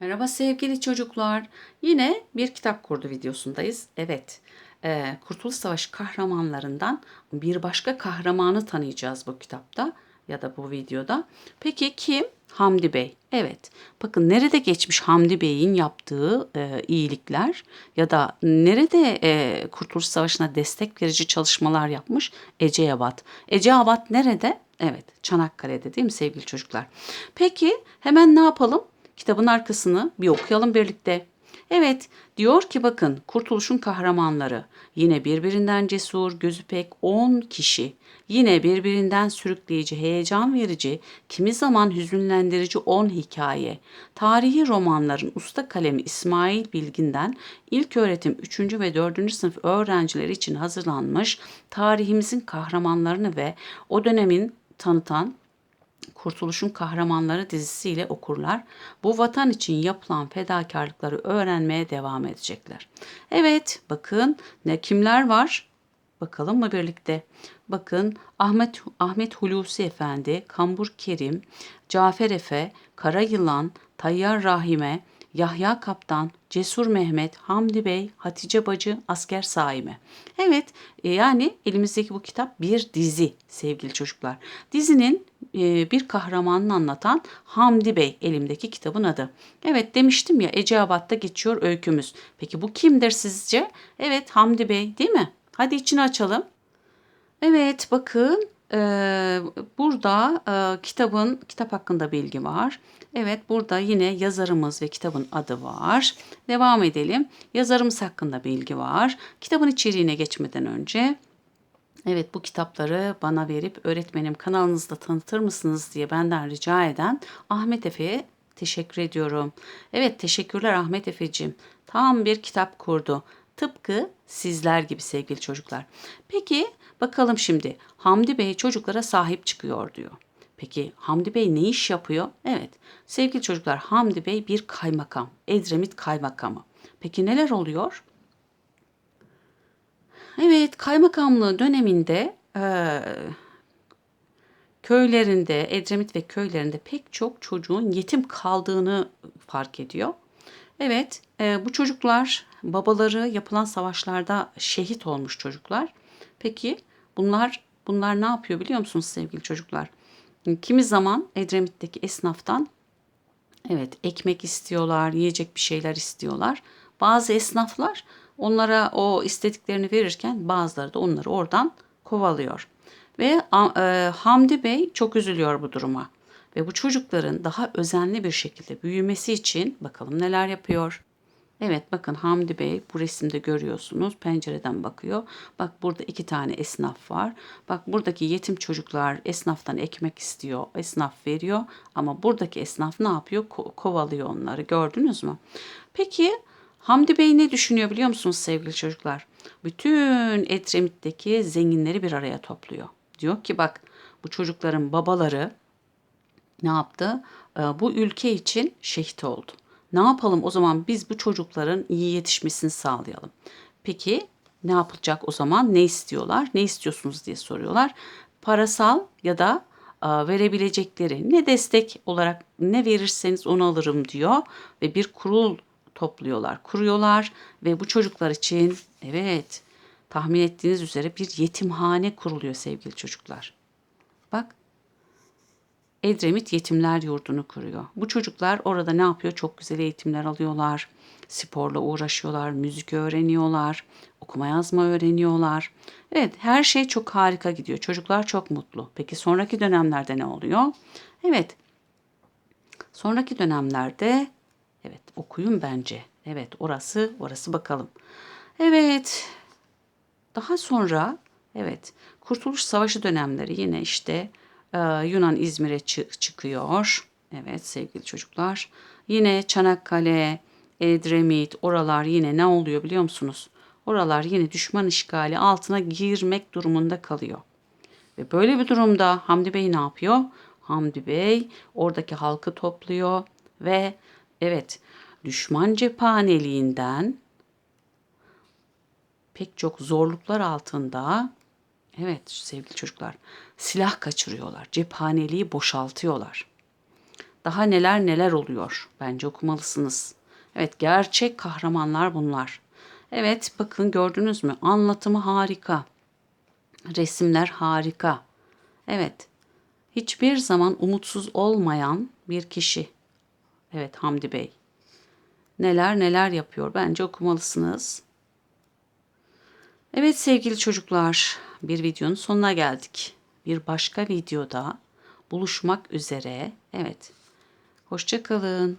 Merhaba sevgili çocuklar. Yine bir kitap kurdu videosundayız. Evet, e, Kurtuluş Savaşı kahramanlarından bir başka kahramanı tanıyacağız bu kitapta ya da bu videoda. Peki kim? Hamdi Bey. Evet, bakın nerede geçmiş Hamdi Bey'in yaptığı e, iyilikler ya da nerede e, Kurtuluş Savaşı'na destek verici çalışmalar yapmış? Eceabat. Eceabat nerede? Evet, Çanakkale'de değil mi sevgili çocuklar? Peki hemen ne yapalım? Kitabın arkasını bir okuyalım birlikte. Evet, diyor ki bakın Kurtuluş'un kahramanları yine birbirinden cesur, gözü pek 10 kişi. Yine birbirinden sürükleyici, heyecan verici, kimi zaman hüzünlendirici 10 hikaye. Tarihi romanların usta kalemi İsmail Bilgin'den ilk öğretim 3. ve 4. sınıf öğrencileri için hazırlanmış tarihimizin kahramanlarını ve o dönemin tanıtan Kurtuluş'un Kahramanları dizisiyle okurlar. Bu vatan için yapılan fedakarlıkları öğrenmeye devam edecekler. Evet, bakın ne kimler var? Bakalım mı birlikte? Bakın Ahmet Ahmet Hulusi Efendi, Kambur Kerim, Cafer Efe, Kara Yılan, Tayyar Rahime, Yahya Kaptan, Cesur Mehmet, Hamdi Bey, Hatice Bacı, Asker Saime. Evet e, yani elimizdeki bu kitap bir dizi sevgili çocuklar. Dizinin e, bir kahramanını anlatan Hamdi Bey elimdeki kitabın adı. Evet demiştim ya Eceabat'ta geçiyor öykümüz. Peki bu kimdir sizce? Evet Hamdi Bey değil mi? Hadi içini açalım. Evet bakın e, burada kitabın kitap hakkında bilgi var. Evet burada yine yazarımız ve kitabın adı var. Devam edelim. Yazarımız hakkında bilgi var. Kitabın içeriğine geçmeden önce Evet bu kitapları bana verip öğretmenim kanalınızda tanıtır mısınız diye benden rica eden Ahmet Efe'ye teşekkür ediyorum. Evet teşekkürler Ahmet Efe'cim. Tam bir kitap kurdu. Tıpkı sizler gibi sevgili çocuklar. Peki bakalım şimdi Hamdi Bey çocuklara sahip çıkıyor diyor. Peki Hamdi Bey ne iş yapıyor? Evet sevgili çocuklar Hamdi Bey bir kaymakam. Edremit kaymakamı. Peki neler oluyor? Evet, kaymakamlığı döneminde e, köylerinde, Edremit ve köylerinde pek çok çocuğun yetim kaldığını fark ediyor. Evet, e, bu çocuklar babaları yapılan savaşlarda şehit olmuş çocuklar. Peki bunlar bunlar ne yapıyor biliyor musunuz sevgili çocuklar? Kimi zaman Edremit'teki esnaftan evet ekmek istiyorlar, yiyecek bir şeyler istiyorlar. Bazı esnaflar onlara o istediklerini verirken bazıları da onları oradan kovalıyor. Ve e, Hamdi Bey çok üzülüyor bu duruma. Ve bu çocukların daha özenli bir şekilde büyümesi için bakalım neler yapıyor. Evet bakın Hamdi Bey bu resimde görüyorsunuz pencereden bakıyor. Bak burada iki tane esnaf var. Bak buradaki yetim çocuklar esnaftan ekmek istiyor. Esnaf veriyor ama buradaki esnaf ne yapıyor? Ko- kovalıyor onları gördünüz mü? Peki Hamdi Bey ne düşünüyor biliyor musunuz sevgili çocuklar? Bütün Edremit'teki zenginleri bir araya topluyor. Diyor ki bak bu çocukların babaları ne yaptı? Ee, bu ülke için şehit oldu. Ne yapalım o zaman biz bu çocukların iyi yetişmesini sağlayalım. Peki ne yapılacak o zaman? Ne istiyorlar? Ne istiyorsunuz diye soruyorlar. Parasal ya da e, verebilecekleri ne destek olarak ne verirseniz onu alırım diyor ve bir kurul topluyorlar, kuruyorlar ve bu çocuklar için evet tahmin ettiğiniz üzere bir yetimhane kuruluyor sevgili çocuklar. Edremit Yetimler Yurdu'nu kuruyor. Bu çocuklar orada ne yapıyor? Çok güzel eğitimler alıyorlar. Sporla uğraşıyorlar, müzik öğreniyorlar, okuma yazma öğreniyorlar. Evet, her şey çok harika gidiyor. Çocuklar çok mutlu. Peki sonraki dönemlerde ne oluyor? Evet. Sonraki dönemlerde evet okuyun bence. Evet, orası, orası bakalım. Evet. Daha sonra evet, Kurtuluş Savaşı dönemleri yine işte ee, Yunan İzmir'e çıkıyor. Evet sevgili çocuklar. Yine Çanakkale, Edremit oralar yine ne oluyor biliyor musunuz? Oralar yine düşman işgali altına girmek durumunda kalıyor. Ve böyle bir durumda Hamdi Bey ne yapıyor? Hamdi Bey oradaki halkı topluyor ve evet düşman cephaneliğinden pek çok zorluklar altında Evet sevgili çocuklar silah kaçırıyorlar. Cephaneliği boşaltıyorlar. Daha neler neler oluyor. Bence okumalısınız. Evet gerçek kahramanlar bunlar. Evet bakın gördünüz mü? Anlatımı harika. Resimler harika. Evet. Hiçbir zaman umutsuz olmayan bir kişi. Evet Hamdi Bey. Neler neler yapıyor. Bence okumalısınız. Evet sevgili çocuklar, bir videonun sonuna geldik. Bir başka videoda buluşmak üzere. Evet. Hoşça kalın.